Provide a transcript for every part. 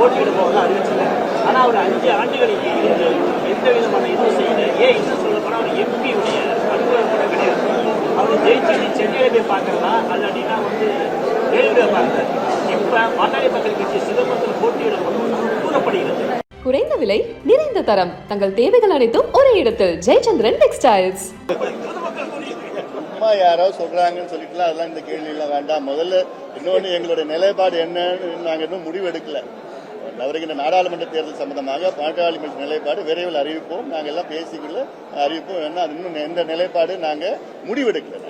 போட்டியிட போவதாக அறிவிச்சிருக்காரு ஆனால் அவர் அஞ்சு ஆண்டுகளில் இருந்து எந்த விதமான இதுவும் செய்யல. ஏன் இன்னும் சொல்ல போனால் அவர் எம்பியுடைய அனுபவம் கூட கிடையாது. அவர் ஜெயிச்சு சென்னையில போய் பார்க்கறதா? அல்லாட்டினா வந்து ரயில்வே பார்க்கறது இப்போ பாட்டாளி மக்கள் கட்சி சிதம்பரத்தில் போட்டியிட போவதாக கூறப்படுகிறது. குறைந்த விலை நிறைந்த தரம். தங்கள் தேவைகள் அனைத்தும் ஒரே இடத்தில். ஜெயச்சந்திரன் டெக்ஸ்டைல்ஸ். சும்மா யாரோ சொல்றாங்கன்னு சொல்லிட்டுலாம் அதெல்லாம் இந்த கேள்வியெல்லாம் வேண்டாம். முதல்ல இன்னொன்று எங்களுடைய நிலைப்பாடு என்னன்னு நாங்கள் இன்னும் முடிவு எடுக்கல வருகின்ற நாடாளுமன்ற தேர்தல் சம்பந்தமாக பாட்டாளி நிலைப்பாடு விரைவில் அறிவிப்போம். நாங்கள் எல்லாம் பேசிக்கொள்ள அறிவிப்போம். அது இன்னும் எந்த நிலைப்பாடு நாங்கள் முடிவெடுக்கல.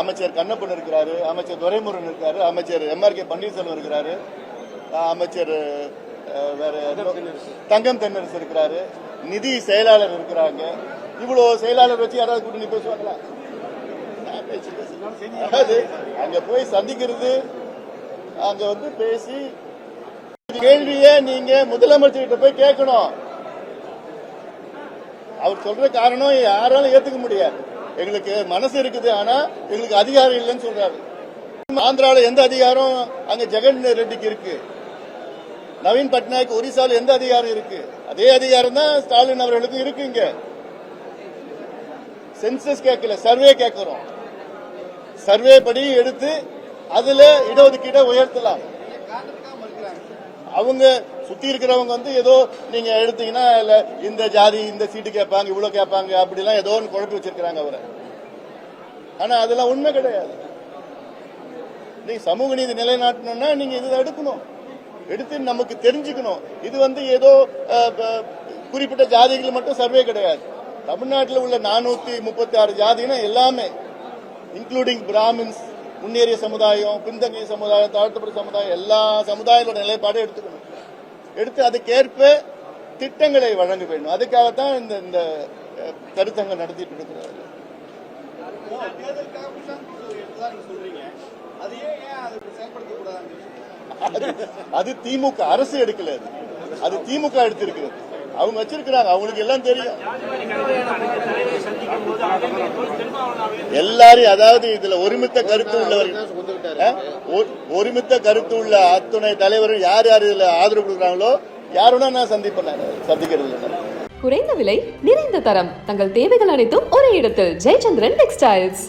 அமைச்சர் கண்ணப்பன் இருக்கிறாரு அமைச்சர் துரைமுருகன் இருக்காரு அமைச்சர் எம்ஆர் கே பன்னீர்செல்வம் இருக்கிறாரு அமைச்சர் வேற தங்கம் தென்னரசு இருக்கிறாரு நிதி செயலாளர் இருக்கிறாங்க. இவ்வளவு செயலாளர் வச்சு யாராவது கூட்டணி பேசுவாங்களா? அதாவது அங்க போய் சந்திக்கிறது அங்க வந்து பேசி கேள்விய நீங்க முதலமைச்சர்கிட்ட போய் கேட்கணும். அவர் சொல்ற காரணம் யாராலும் ஏத்துக்க முடியாது. எங்களுக்கு மனசு இருக்குது ஆனா எங்களுக்கு அதிகாரம் இல்லைன்னு சொல்றாரு. ஆந்திரால எந்த அதிகாரம்? அங்க ஜெகன் ரெட்டிக்கு இருக்கு. நவீன் பட்நாயக் ஒரிசால எந்த அதிகாரம் இருக்கு? அதே அதிகாரம் தான் ஸ்டாலின் அவர்களுக்கு இருக்கு இங்க. சென்சஸ் கேட்கல சர்வே கேட்கிறோம். சர்வே படி எடுத்து அதுல இடஒதுக்கீட்டை உயர்த்தலாம். அவங்க சுத்தி இருக்கிறவங்க வந்து ஏதோ நீங்க எடுத்தீங்கன்னா இல்ல இந்த ஜாதி இந்த சீட்டு கேட்பாங்க இவ்வளவு கேட்பாங்க அப்படிலாம் ஏதோ ஒன்று குழப்பி வச்சிருக்கிறாங்க அவரை. ஆனா அதெல்லாம் உண்மை கிடையாது. நீ சமூக நீதி நிலைநாட்டணும்னா நீங்க இதை எடுக்கணும். எடுத்து நமக்கு தெரிஞ்சுக்கணும். இது வந்து ஏதோ குறிப்பிட்ட ஜாதிகள் மட்டும் சர்வே கிடையாது. தமிழ்நாட்டில் உள்ள நானூத்தி முப்பத்தி ஆறு ஜாதினா எல்லாமே இன்க்ளூடிங் பிராமின்ஸ் முன்னேறிய சமுதாயம் பின்தங்கிய சமுதாயம் தாழ்த்தப்பட்ட சமுதாயம் எல்லா சமுதாயங்களோட நிலைப்பாடும் எடுத்துக்கணும். எடுத்து அதுக்கேற்ப திட்டங்களை வழங்க வேண்டும். அதுக்காகத்தான் இந்த இந்த கருத்தங்கள் நடத்திட்டு இருக்கிறாரு அது- அது திமுக அரசு எடுக்கல அது. அது திமுக எடுத்திருக்கிறது. அவங்க வச்சிருக்கிறாங்க. அவங்களுக்கு எல்லாம் தெரியும். எல்லாரும் அதாவது இதுல ஒருமித்த கருத்து உள்ளவர்கள். ஒருமித்த கருத்து உள்ள அத்துணை தலைவரும் யார் யார் இதுல ஆதரவு கொடுக்குறாங்களோ யாரோட நான் சந்திப்பேன் நான். சந்திக்கிறது குறைந்த விலை நிறைந்த தரம். தங்கள் தேவைகள் அனைத்தும் ஒரே இடத்தில். ஜெயச்சந்திரன் டெக்ஸ்டைல்ஸ்